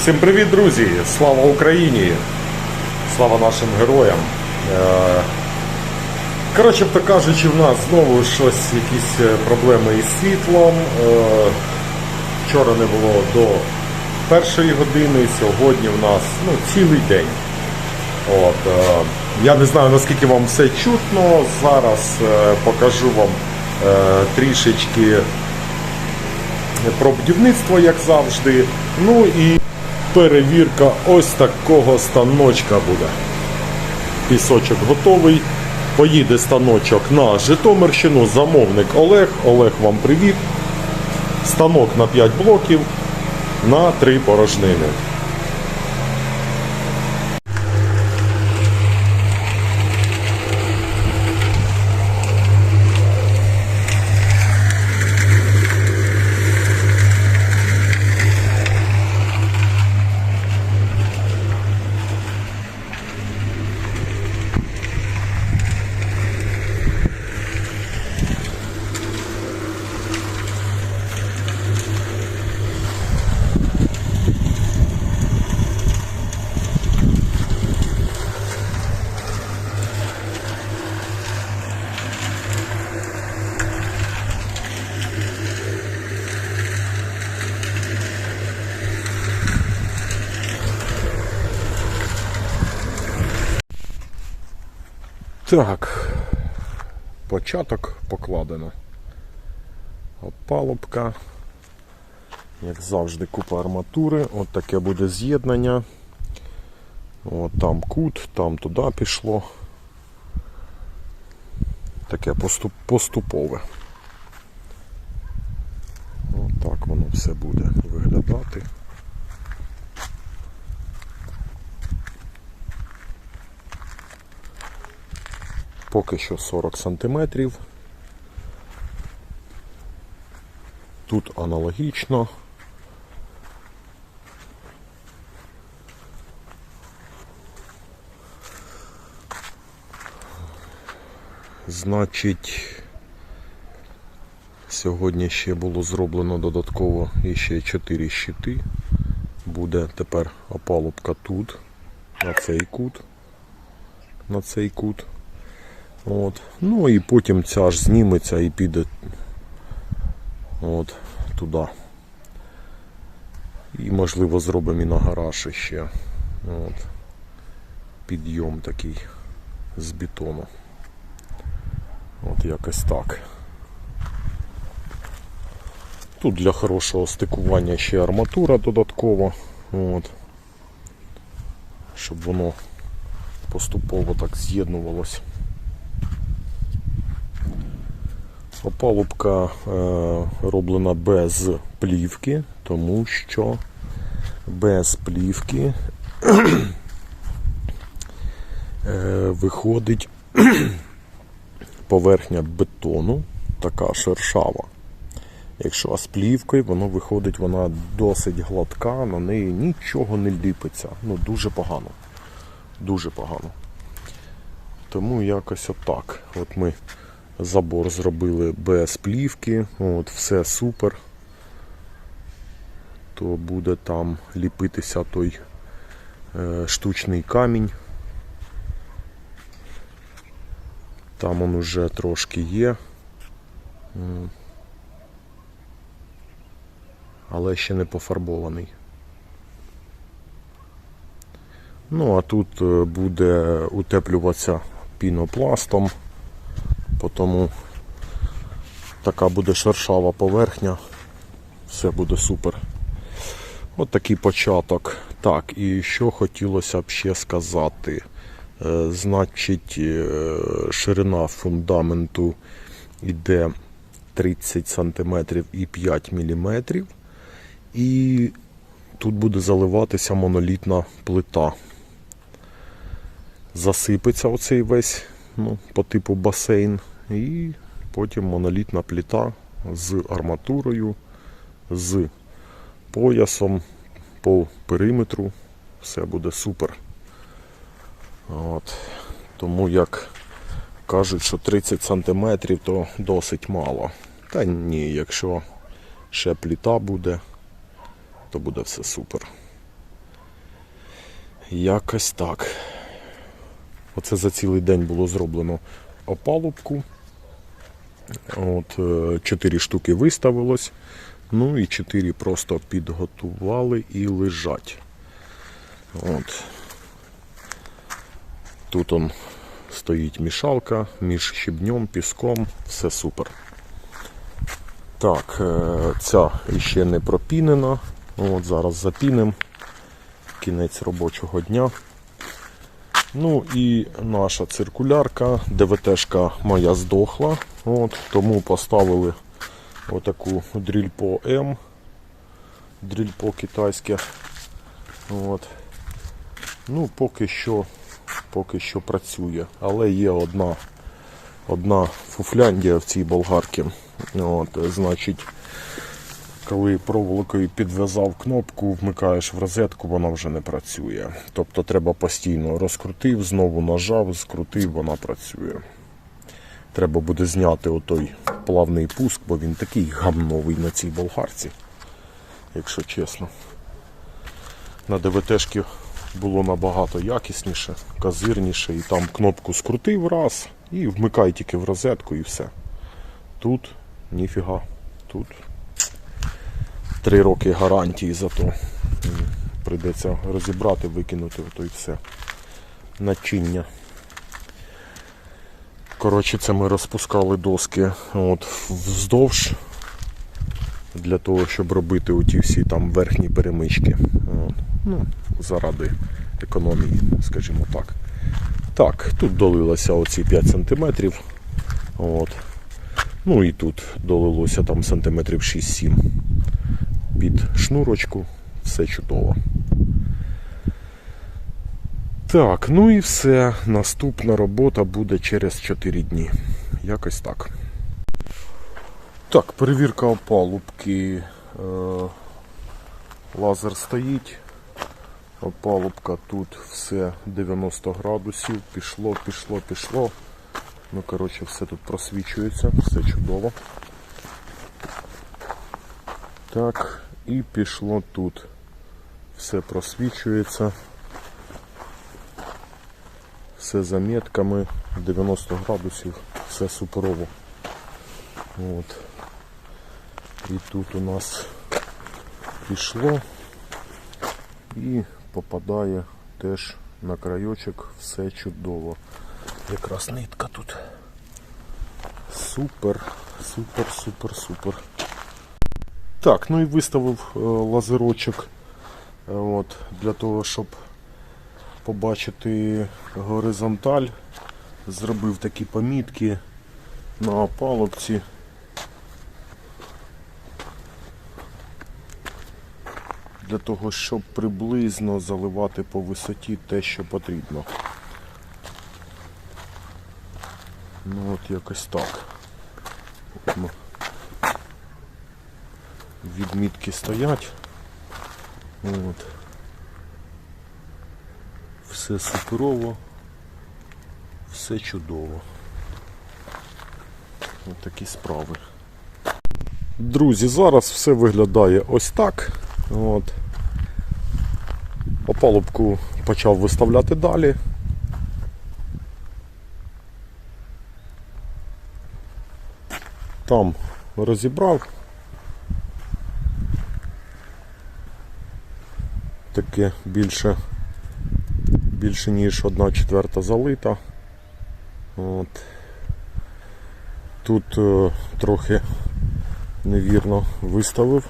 Всім привіт, друзі! Слава Україні! Слава нашим героям! Е, Коротше то кажучи, в нас знову щось, якісь е, проблеми із світлом. Е, Вчора не було до першої години, сьогодні в нас ну, цілий день. От, я не знаю наскільки вам все чутно. Зараз покажу вам трішечки про будівництво, як завжди. Ну і перевірка ось такого станочка буде. Пісочок готовий. Поїде станочок на Житомирщину. Замовник Олег. Олег, вам привіт. Станок на 5 блоків на 3 порожнини. Так, початок покладено. Опалубка. Як завжди, купа арматури. От таке буде з'єднання. От там кут, там туди пішло. Таке поступ, поступове. От так воно все буде виглядати. Поки що 40 сантиметрів. Тут аналогічно. Значить, сьогодні ще було зроблено додатково іще 4 щити. Буде тепер опалубка тут, на цей кут, на цей кут. От. Ну і потім ця ж зніметься і піде от, туди. І можливо зробимо і на гараж ще. От. Підйом такий з бетону. От якось так. Тут для хорошого стикування ще арматура додаткова. От. Щоб воно поступово так з'єднувалось. Опалубка е, роблена без плівки, тому що без плівки е, виходить поверхня бетону така шершава. Якщо з плівкою, воно виходить, вона досить гладка, на неї нічого не ліпиться. Ну, дуже погано. Дуже погано. Тому якось отак. От ми Забор зробили без плівки, от, все супер. То буде там ліпитися той е, штучний камінь. Там он уже трошки є. Але ще не пофарбований. Ну, а тут е, буде утеплюватися пінопластом. Тому така буде шершава поверхня. Все буде супер. От такий початок. Так, і що хотілося б ще сказати. Е, значить, е, ширина фундаменту йде 30 см і 5 мм. І тут буде заливатися монолітна плита. Засипеться оцей весь ну, по типу басейн. І потім монолітна плита з арматурою, з поясом по периметру. Все буде супер. От. Тому як кажуть, що 30 см то досить мало. Та ні, якщо ще пліта буде, то буде все супер. Якось так. Оце за цілий день було зроблено опалубку. От, е, чотири штуки виставилось. Ну і чотири просто підготували і лежать. От. Тут он стоїть мішалка між щебнем, піском, все супер. Так, е, ця ще не пропінена. От зараз запінем. Кінець робочого дня. Ну і наша циркулярка, ДВТшка моя здохла. От, тому поставили отаку дрільпо М. Дрільпо китайське. От. Ну, поки що, поки що працює. Але є одна, одна фуфляндія в цій болгарці. От, значить, коли проволокою підв'язав кнопку, вмикаєш в розетку, вона вже не працює. Тобто треба постійно розкрутив, знову нажав, скрутив, вона працює. Треба буде зняти отой плавний пуск, бо він такий гамновий на цій болгарці, якщо чесно. На ДВТшки було набагато якісніше, казирніше, і там кнопку скрутив раз і вмикай тільки в розетку і все. Тут ніфіга. Тут три роки гарантії за то. Прийдеться розібрати, викинути то і все. Начиння. Коротше, це ми розпускали доски от, вздовж для того, щоб робити оті всі там верхні перемички. От. Ну, заради економії, скажімо так. Так, тут долилося оці 5 см. От. Ну і тут долилося там сантиметрів 6-7 під шнурочку. Все чудово. Так, ну і все. Наступна робота буде через 4 дні. Якось так. Так, перевірка опалубки. Е, лазер стоїть. Опалубка тут все 90 градусів. Пішло, пішло, пішло. Ну, коротше, все тут просвічується, все чудово. Так, і пішло тут. Все просвічується. Все за метками, 90 градусів, все суперово. От. І тут у нас пішло і попадає теж на крайочок, все чудово. Якраз нитка тут. Супер, супер, супер, супер. Так, ну і виставив е, лазерочок е, от, для того, щоб побачити горизонталь. Зробив такі помітки на опалубці. Для того, щоб приблизно заливати по висоті те, що потрібно. Ну от якось так. От ми- Відмітки стоять. От. Все суперово, все чудово. Ось такі справи. Друзі, зараз все виглядає ось так. От. Опалубку почав виставляти далі. Там розібрав. Таке більше, більше ніж одна четверта залита. От. Тут е, трохи невірно виставив.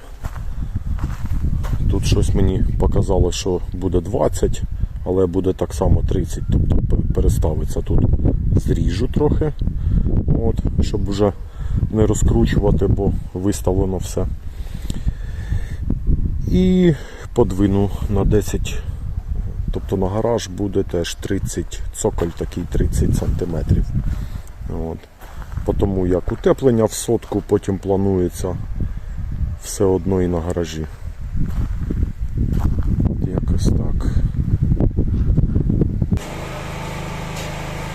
Тут щось мені показало, що буде 20, але буде так само 30, тобто переставиться тут. Зріжу трохи, от, щоб вже не розкручувати, бо виставлено все. І подвину на 10, тобто на гараж буде теж 30, цоколь такий 30 сантиметрів. От. Тому як утеплення в сотку, потім планується все одно і на гаражі. Якось так.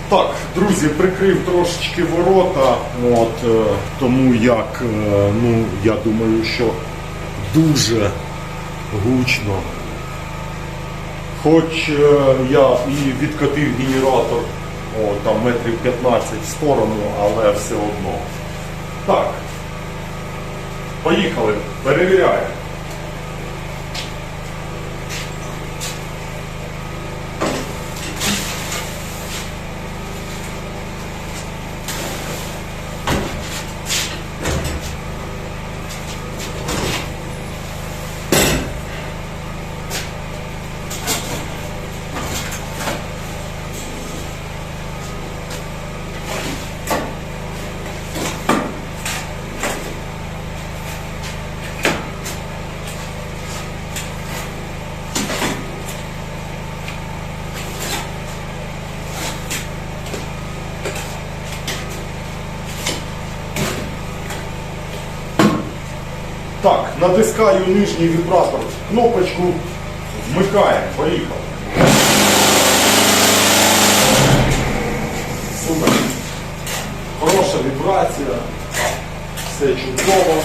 Так, друзі, прикрив трошечки ворота, от, е, тому як, е, ну, я думаю, що дуже гучно Хоч е, я і відкатив генератор о, там метрів 15 в сторону, але все одно. Так. Поїхали, перевіряємо. Так, натискаю нижній вібратор, кнопочку вмикаємо. Поїхали. Супер. Хороша вібрація. Все чудово.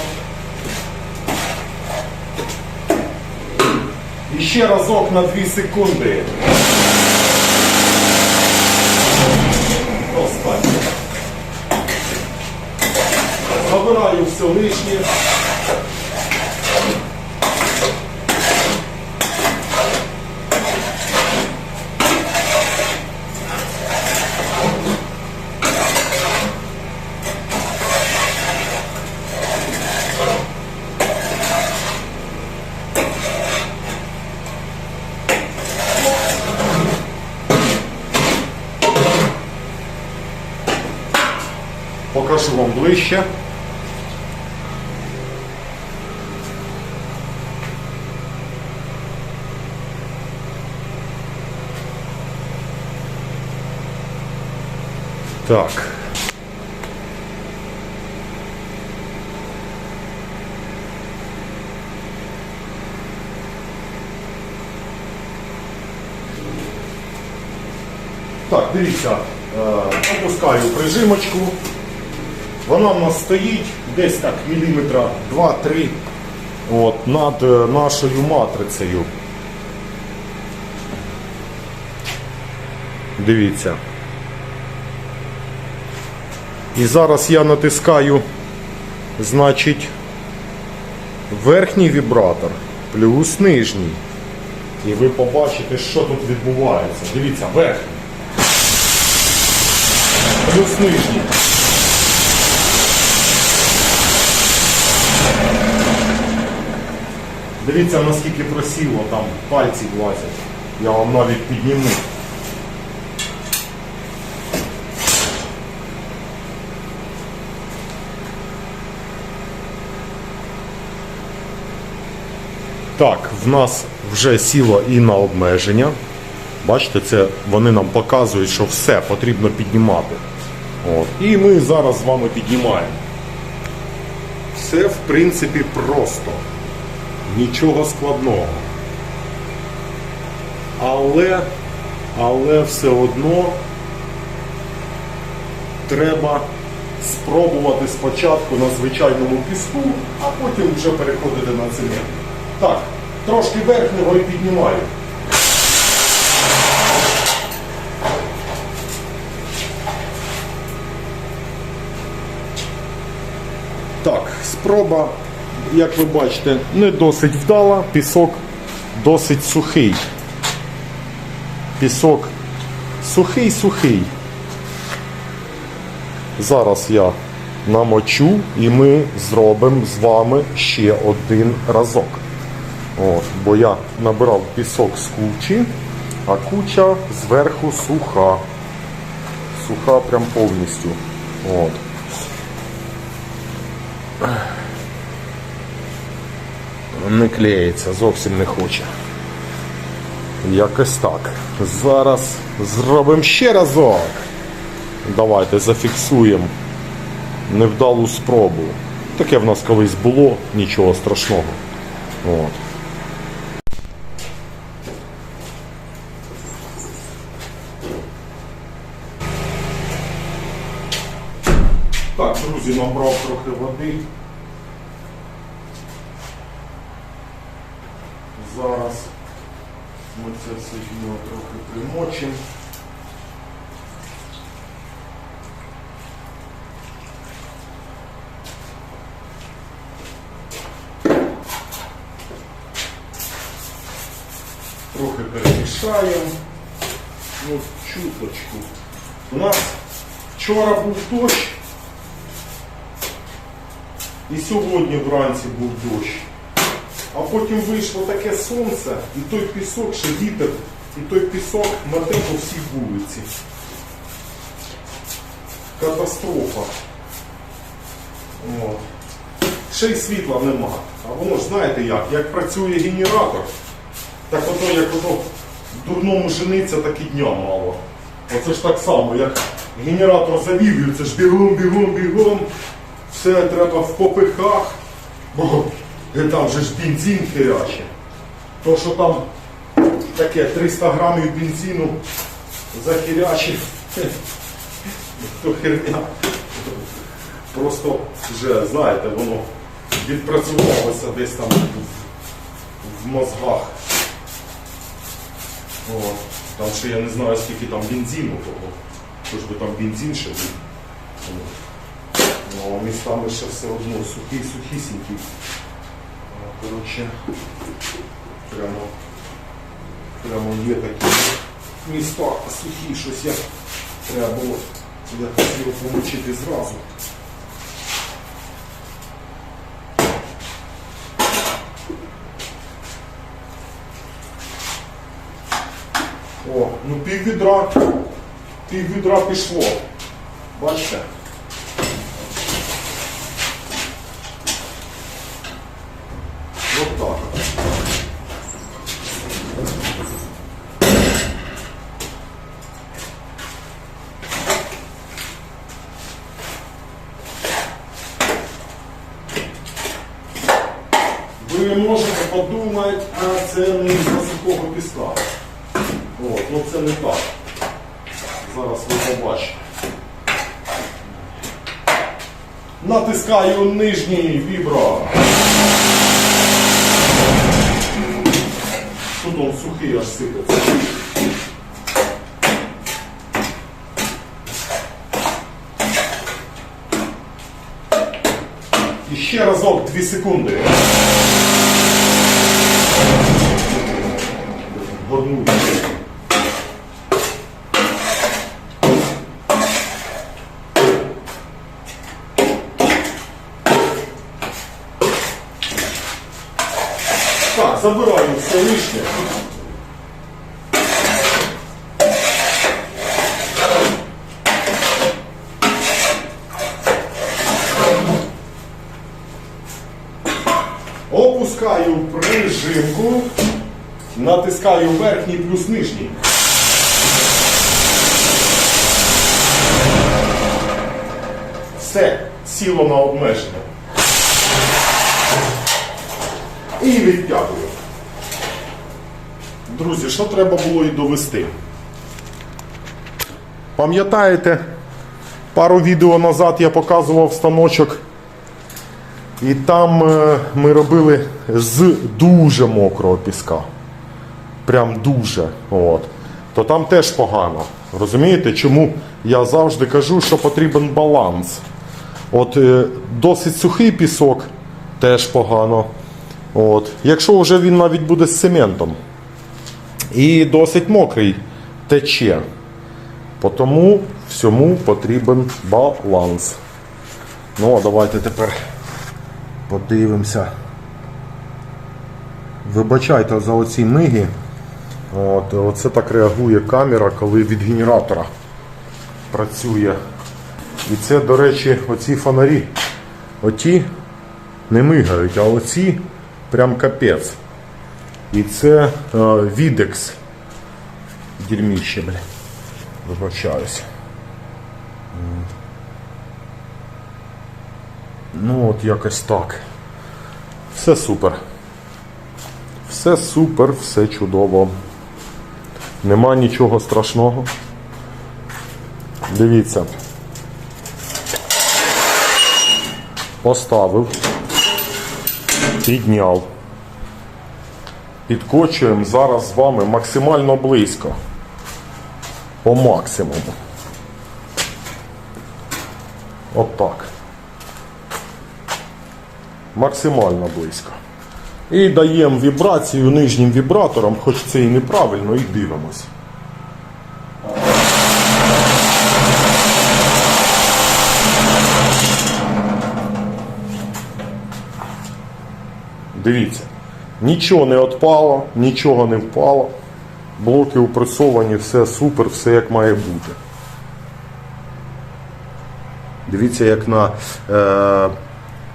І ще разок на 2 секунди. Достатньо. Забираю все лишнє. Ближче. Так. Так, дивіться, е, опускаю прижимочку. Вона в нас стоїть десь так міліметра 2-3 от, над е, нашою матрицею. Дивіться. І зараз я натискаю, значить, верхній вібратор плюс нижній. І ви побачите, що тут відбувається. Дивіться, верхній. Плюс нижній. Дивіться, наскільки просіло там пальці влазять. Я вам навіть підніму. Так, в нас вже сіло і на обмеження. Бачите, це вони нам показують, що все потрібно піднімати. От. І ми зараз з вами піднімаємо. Все в принципі просто. Нічого складного. Але, але все одно треба спробувати спочатку на звичайному піску, а потім вже переходити на цемент. Так, трошки верхнього і піднімаю. Так, спроба, як ви бачите, не досить вдала, пісок досить сухий. Пісок сухий-сухий. Зараз я намочу і ми зробимо з вами ще один разок. От, бо я набирав пісок з кучі, а куча зверху суха. Суха прям повністю. От. Не клеїться, зовсім не хоче. Якось так. Зараз зробимо ще разок. Давайте зафіксуємо невдалу спробу. Таке в нас колись було, нічого страшного. От. Так, друзі, набрав трохи води. Зараз Ми це все діло трохи примочимо. Трохи перемішаємо. Ну, чуточку. У нас вчора був дощ. І сьогодні вранці був дощ. А потім вийшло таке сонце, і той пісок, ще вітер, і той пісок мете по всій вулиці. Катастрофа. От. Ще й світла нема. А воно ж знаєте як, як працює генератор, так ото як воно дурному жениться, так і дня мало. Оце ж так само, як генератор завів, це ж бігом, бігом, бігом. Все треба в попихах, там же ж бензин херяче. То, що там таке 300 грамів бензину захерячив, то херня. Просто вже, знаєте, воно відпрацювалося десь там в, мозгах. О, там ще я не знаю, скільки там бензину того. Тож би там бензин ще був. О. Ну, містами ще все одно сухий, сухісінький. А, Коротше, прямо, прямо є такі міста сухі, щось я треба було якось його помочити зразу. О, ну пів відра, пів відра пішло. Бачите? Вот так. Ви можете подумати, а це не з сухого піска. От, ну це не так. Зараз ви побачите. Натискаю нижній вібро. Тут он сухий аж сипеться. І ще разок 2 секунди. Годну. Так, забираю все лишнє. Опускаю прижимку, натискаю верхній плюс нижній. Все, сіло на обмеження. І відтягую. Друзі, що треба було і довести? Пам'ятаєте, пару відео назад я показував станочок, і там е, ми робили з дуже мокрого піска. Прям дуже. От. То там теж погано. Розумієте, чому я завжди кажу, що потрібен баланс. От е, досить сухий пісок теж погано. От. Якщо вже він навіть буде з цементом. І досить мокрий тече. Тому всьому потрібен баланс. Ну, а давайте тепер подивимося. Вибачайте за оці миги. От, оце так реагує камера, коли від генератора працює. І це, до речі, оці фонарі. Оті не мигають, а оці прям капець. І це е, відекс. Дерьміще, бля. Вибачаюсь. Ну от якось так. Все супер. Все супер, все чудово. Нема нічого страшного. Дивіться. Поставив, підняв. підкочуємо зараз з вами максимально близько. По максимуму. Отак. Максимально близько. І даємо вібрацію нижнім вібратором, хоч це і неправильно, і дивимось. Дивіться, нічого не відпало, нічого не впало. Блоки упресовані, все супер, все як має бути. Дивіться, як на е,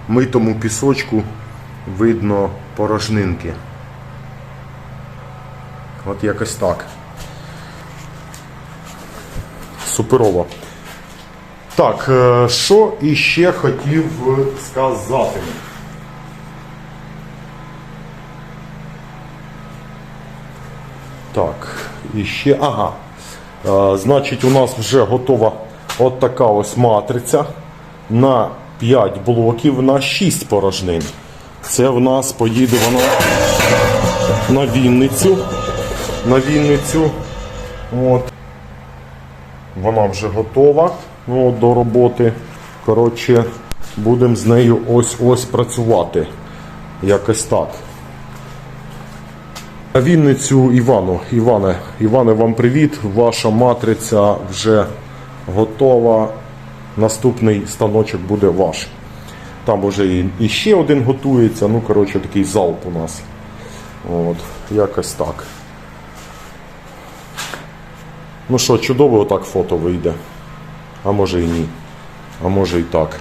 митому пісочку видно порожнинки. От якось так. Суперово. Так, е, що іще хотів сказати? Так, і ще. Ага. Е, значить, у нас вже готова от така ось матриця на 5 блоків на 6 порожнин. Це в нас поїде воно на Вінницю. На Вінницю. От. Вона вже готова ну, до роботи. Коротше, будемо з нею ось-ось працювати. Якось так. На Вінницю Івану. Іване, Іване, вам привіт. Ваша матриця вже готова. Наступний станочок буде ваш. Там вже і, ще один готується. Ну, коротше, такий залп у нас. От, якось так. Ну що, чудово отак фото вийде. А може і ні. А може і так.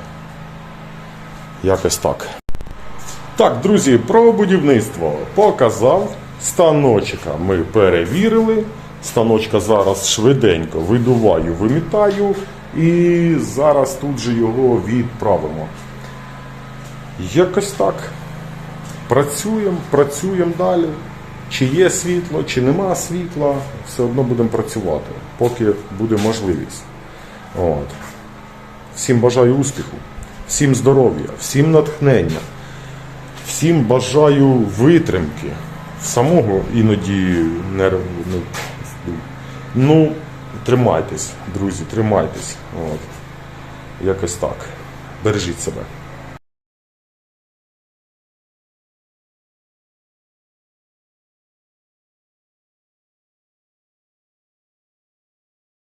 Якось так. Так, друзі, про будівництво показав. Станочка ми перевірили. Станочка зараз швиденько видуваю, вимітаю. І зараз тут же його відправимо. Якось так. Працюємо, працюємо далі. Чи є світло, чи нема світла, все одно будемо працювати, поки буде можливість. От. Всім бажаю успіху, всім здоров'я, всім натхнення, всім бажаю витримки. Самого іноді не ну, ну, тримайтесь, друзі, тримайтесь. От. Якось так. Бережіть себе.